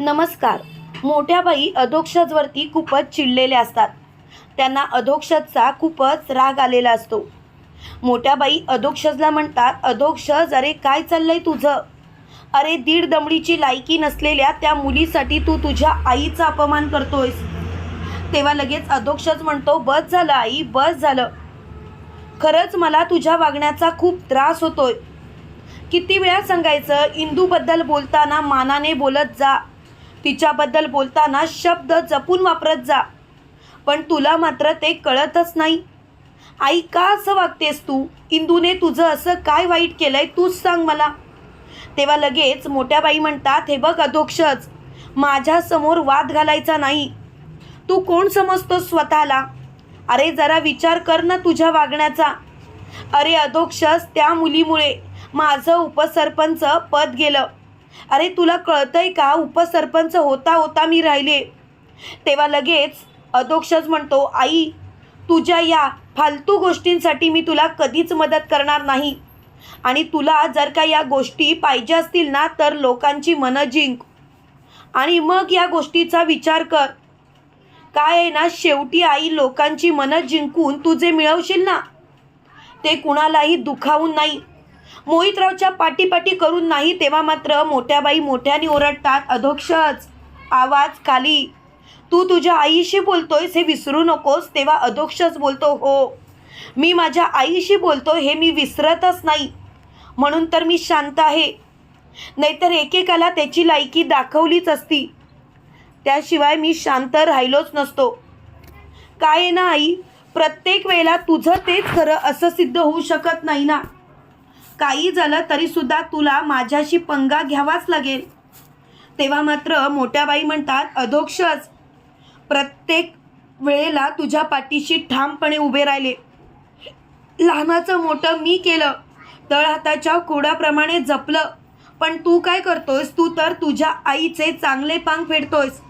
नमस्कार. मोठ्या बाई अधोक्षजवरती खूपच चिडलेल्या असतात. त्यांना अधोक्षजचा खूपच राग आलेला असतो. मोठ्या बाई अधोक्षजला म्हणतात अधोक्षज अरे काय चाललंय तुझं? अरे दीड दमडीची लायकी नसलेल्या त्या मुलीसाठी तू तुझ्या आईचा अपमान करतोयस. तेव्हा लगेच अधोक्षज म्हणतो बस झालं आई बस झालं. खरंच मला तुझ्या वागण्याचा खूप त्रास होतोय. किती वेळा सांगायचं इंदूबद्दल बोलताना मानाने बोलत जा. तिच्याबद्दल बोलताना शब्द जपून वापरत जा. पण तुला मात्र ते कळतच नाही. आई का असं वागतेस तू? इंदूने तुझं असं काय वाईट केलंय तूच सांग मला. तेव्हा लगेच मोठ्या बाई म्हणतात हे बघ अधोक्षच माझ्यासमोर वाद घालायचा नाही. तू कोण समजतोस स्वतःला? अरे जरा विचार कर ना तुझ्या वागण्याचा. अरे अधोक्षस त्या मुलीमुळे माझं उपसरपंच पद गेलं. अरे तुला कळतंय का? उपसरपंच होता होता मी राहिले. तेव्हा लगेच अधोक्षच म्हणतो आई तुझ्या या फालतू गोष्टींसाठी मी तुला कधीच मदत करणार नाही. आणि तुला जर का या गोष्टी पाहिजे असतील ना तर लोकांची मनं जिंक. आणि मग या गोष्टीचा विचार कर. काय आहे ना शेवटी आई लोकांची मनं जिंकून तू जे मिळवशील ना? ते कुणालाही दुखावून नाही. मोहितरावच्या पाठीपाठी करून नाही तेव्हा मात्र मोठ्या बाई मोठ्याने ओरडतात अधोक्षच आवाज खाली. तू तुझ्या आईशी बोलतोयस हे विसरू नकोस तेव्हा अधोक्षच बोलतो हो. मी माझ्या आईशी बोलतो हे मी विसरतच नाही. म्हणून तर मी शांत आहे. नाहीतर एकेकाला त्याची लायकी दाखवलीच असती. त्याशिवाय मी शांत राहिलोच नसतो. काय आहे ना आई? प्रत्येक वेळेला तुझं तेच खरं असं सिद्ध होऊ शकत नाही ना? काही झालं तरीसुद्धा तुला माझ्याशी पंगा घ्यावाच लागेल. तेव्हा मात्र मोठ्या बाई म्हणतात अधोक्षच. प्रत्येक वेळेला तुझ्या पाठीशी ठामपणे उभे राहिले. लहानाचं मोठं मी केलं. तळहाताच्या कोडाप्रमाणे जपलं. पण तू काय करतोयस? तू तर तुझ्या आईचे चांगले पांग फेडतोयस.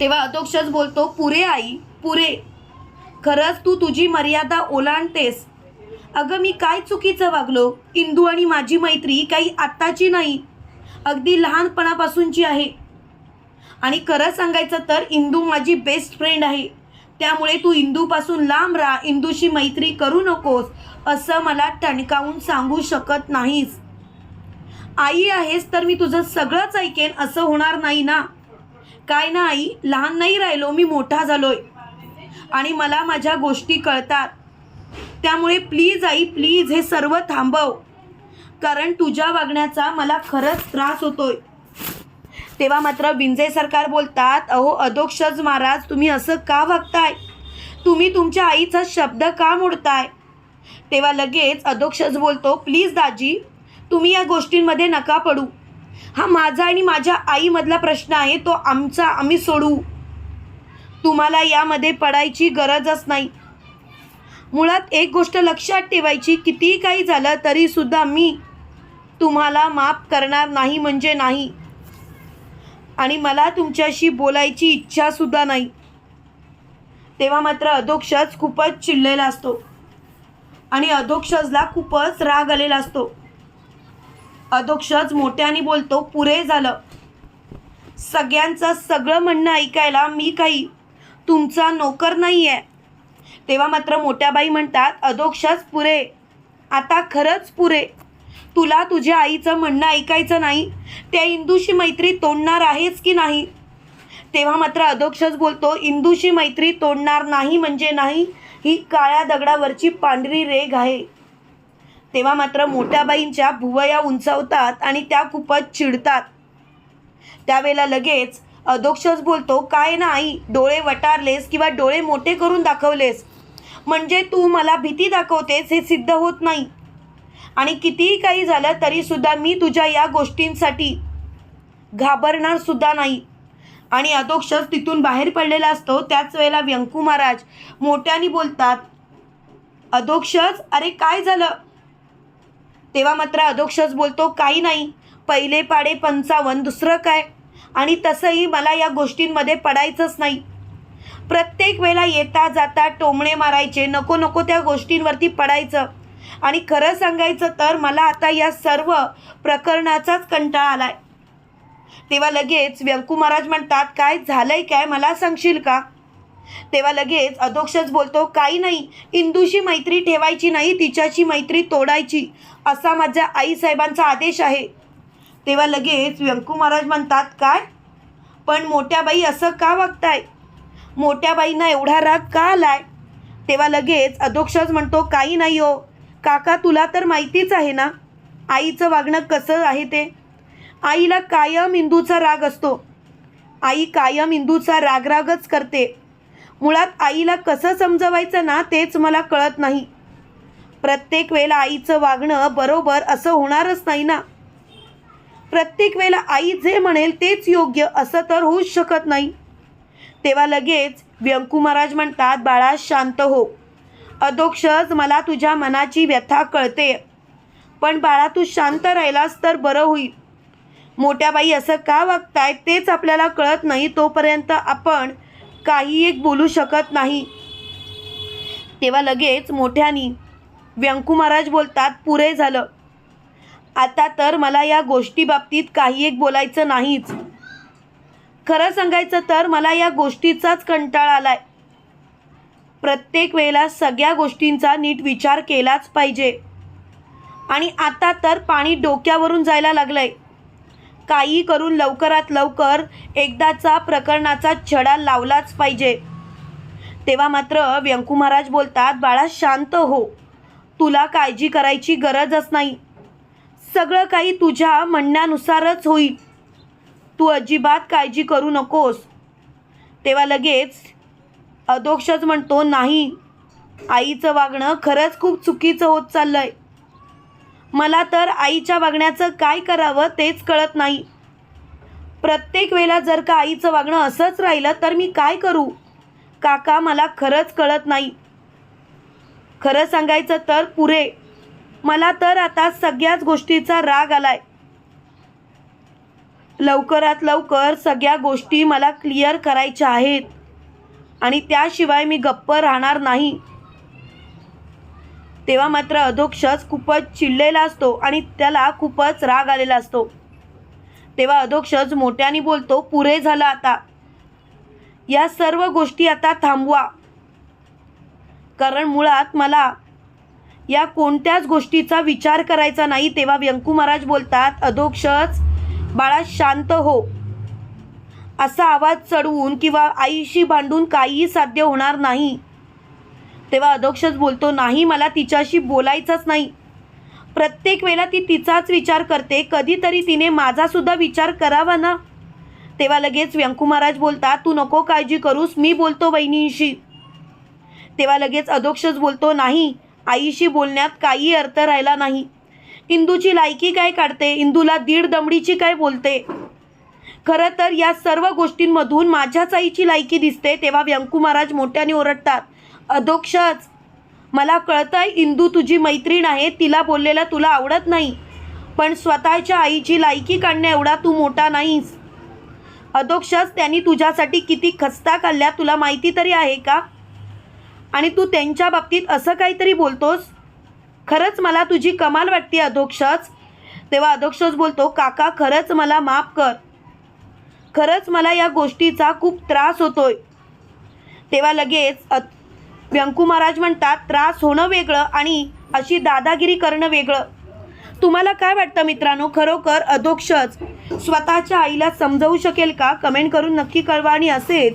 तेव्हा अधोक्षच बोलतो पुरे आई पुरे. खरंच तू तुझी मर्यादा ओलांडतेस. अगं मी काय चुकीचं वागलो? इंदू आणि माझी मैत्री काही आत्ताची नाही. अगदी लहानपणापासूनची आहे. आणि खरं सांगायचं तर इंदू माझी बेस्ट फ्रेंड आहे. त्यामुळे तू इंदूपासून लांब राहा. इंदूशी मैत्री करू नकोस असं मला टणकावून सांगू शकत नाहीस. आई आहेस तर मी तुझं सगळंच ऐकेन असं होणार नाही ना? काय ना आई? लहान नाही राहिलो मी मोठा झालोय. आणि मला माझ्या गोष्टी कळतात. त्यामुळे प्लीज आई प्लीज हे सर्व थांबव. कारण तुझ्या वागण्याचा मला खरंच त्रास होतोय. तेव्हा मात्र बिंजे सरकार बोलतात अहो अधोक्षज महाराज तुम्ही असं का वागताय? तुम्ही तुमच्या आईचा शब्द का मोडताय? तेव्हा लगेच अधोक्षज बोलतो प्लीज दाजी तुम्ही या गोष्टींमध्ये नका पडू. हा माझा आणि माझ्या आईमधला प्रश्न आहे तो आमचा आम्ही सोडू तुम्हाला यामध्ये पडायची गरजच नाही. मुळात एक गोष्ट लक्षात ठेवायची कितीही काही झालं तरीसुद्धा मी तुम्हाला माफ करणार नाही म्हणजे नाही. आणि मला तुमच्याशी बोलायची इच्छासुद्धा नाही. तेव्हा मात्र अधोक्षज खूपच चिडलेला असतो. आणि अधोक्षजला खूपच राग आलेला असतो. अधोक्षज मोठ्याने बोलतो पुरे झालं. सगळ्यांचं सगळं म्हणणं ऐकायला मी काही तुमचा नोकर नाही आहे तेव्हा मात्र मोठ्या बाई म्हणतात अधोक्षच पुरे. आता खरंच पुरे. तुला तुझ्या आईचं म्हणणं ऐकायचं नाही. त्या इंदूशी मैत्री तोडणार आहेस की नाही? तेव्हा मात्र अधोक्षच बोलतो इंदूशी मैत्री तोडणार नाही म्हणजे नाही. ही काळ्या दगडावरची पांढरी रेग आहे. तेव्हा मात्र मोठ्या बाईंच्या भुवया उंचावतात आणि त्या खूपच चिडतात. त्यावेळेला लगेच अधोक्षज बोलतो काय ना आई डोळे वटारलेस किंवा डोळे मोठे करून दाखवलेस. म्हणजे तू मला भीती दाखवतेस हे सिद्ध होत नाही. आणि कितीही काही झालं तरीसुद्धा मी तुझ्या या गोष्टींसाठी घाबरणार सुद्धा नाही. आणि अधोक्षस तिथून बाहेर पडलेला असतो. त्याच वेळेला व्यंकू महाराज मोठ्याने बोलतात अधोक्षस अरे काय झालं? तेव्हा मात्र अधोक्षस बोलतो काही नाही. पहिले पाडे पंचावन्न दुसरं काय? आणि तसंही मला या गोष्टींमध्ये पडायचंच नाही. प्रत्येक वेळेला येता जाता टोमणे मारायचे नको नको त्या गोष्टींवरती पडायचं. आणि खरं सांगायचं तर मला आता या सर्व प्रकरणाचाच कंटाळा आलाय. तेव्हा लगेच व्यंकू महाराज म्हणतात काय झालंय काय? मला सांगशील का? तेव्हा लगेच अधोक्षच बोलतो काही नाही. इंदूशी मैत्री ठेवायची नाही तिच्याशी मैत्री तोडायची. असा माझ्या आईसाहेबांचा आदेश आहे. तेव्हा लगेच व्यंकू महाराज म्हणतात काय? पण मोठ्या बाई असं का वागताय? मोठ्या बाईंना एवढा राग का आलाय? तेव्हा लगेच अधोक्षज म्हणतो काही नाही हो. काका तुला तर माहितीच आहे ना आईचं वागणं कसं आहे ते? आईला कायम इंदूचा राग असतो. आई कायम इंदूचा रागरागच करते. मुळात आईला कसं समजवायचं ना तेच मला कळत नाही. प्रत्येक वेळेला आईचं वागणं बरोबर असं होणारच नाही ना. प्रत्येक वेळेला आई जे म्हणेल तेच योग्य असं तर होऊच शकत नाही. तेव्हा लगेच व्यंकू महाराज म्हणतात बाळा शांत हो. अदोक्षच मला तुझ्या मनाची व्यथा कळते. पण बाळा तू शांत राहिलास तर बरं होईल. मोठ्या बाई असं का वागताय तेच आपल्याला कळत नाही तोपर्यंत आपण काही एक बोलू शकत नाही. तेव्हा लगेच मोठ्यानी व्यंकू महाराज बोलतात पुरे झालं. आता तर मला या गोष्टीबाबतीत काही एक बोलायचं नाहीच. खरं सांगायचं तर मला या गोष्टीचाच कंटाळा आलाय. प्रत्येक वेळेला सगळ्या गोष्टींचा नीट विचार केलाच पाहिजे. आणि आता तर पाणी डोक्यावरून जायला लागलंय. काही करून लवकरात लवकर एकदाचा प्रकरणाचा छडा लावलाच पाहिजे. तेव्हा मात्र व्यंकू महाराज बोलतात बाळा शांत हो. तुला काळजी करायची गरजच नाही. सगळं काही तुझ्या म्हणण्यानुसारच होईल. तू अजिबात काळजी करू नकोस. तेव्हा लगेच अधोक्षच म्हणतो नाही आईचं वागणं खरंच खूप चुकीचं होत चाललंय. मला तर आईच्या वागण्याचं काय करावं तेच कळत नाही. प्रत्येक वेळेला जर का आईचं वागणं असंच राहिलं तर मी काय करू? काका मला खरंच कळत नाही. खरं सांगायचं तर पुरे मला तर आता सगळ्याच गोष्टीचा राग आलाय. लवकरात लवकर सगळ्या गोष्टी मला क्लिअर करायच्या आहेत. आणि त्याशिवाय मी गप्प राहणार नाही. तेव्हा मात्र अधोक्षच खूपच चिडलेला असतो आणि त्याला खूपच राग आलेला असतो. तेव्हा अधोक्षज मोठ्याने बोलतो पुरे झालं आता. या सर्व गोष्टी आता थांबवा. कारण मुळात मला या कोणत्याच गोष्टीचा विचार करायचा नाही तेव्हा व्यंकू महाराज बोलतात अधोक्षच बाळा शांत हो. असा आवाज चढवून किंवा आईशी भांडून काहीही साध्य होणार नाही. तेव्हा अधोक्षच बोलतो नाही मला तिच्याशी बोलायचंच नाही. प्रत्येक वेळेला ती तिचाच विचार करते कधीतरी तिने माझासुद्धा विचार करावा ना. तेव्हा लगेच व्यंकू महाराज बोलतात तू नको काळजी करूस मी बोलतो बहिणींशी. तेव्हा लगेच अधोक्षच बोलतो नाही आईशी बोलण्यात काही अर्थ राहिला नाही. इंदूची लायकी काय काढते? इंदूला दीड दमडीची काय बोलते? खरं तर या सर्व गोष्टींमधून माझ्याच आईची लायकी दिसते तेव्हा व्यंकू महाराज मोठ्याने ओरडतात. अधोक्षच. मला कळतंय इंदू तुझी मैत्रीण आहे तिला बोललेलं तुला आवडत नाही. पण स्वतःच्या आईची लायकी काढण्या एवढा तू मोठा नाहीस. अधोक्षच त्यांनी तुझ्यासाठी किती खस्ता काढल्या तुला माहिती तरी आहे का? आणि तू त्यांच्या बाबतीत असं काहीतरी बोलतोस? खरंच मला तुझी कमाल वाटते अधोक्षच. तेव्हा अधोक्षच बोलतो काका खरंच मला माफ कर. खरंच मला या गोष्टीचा खूप त्रास होतोय. तेव्हा लगेच अ व्यंकू महाराज म्हणतात त्रास होणं वेगळं आणि अशी दादागिरी करणं वेगळं. तुम्हाला काय वाटतं मित्रांनो? खरोखर अधोक्षच. स्वतःच्या आईला समजवू शकेल का? कमेंट करून नक्की कळवा आणि असेच.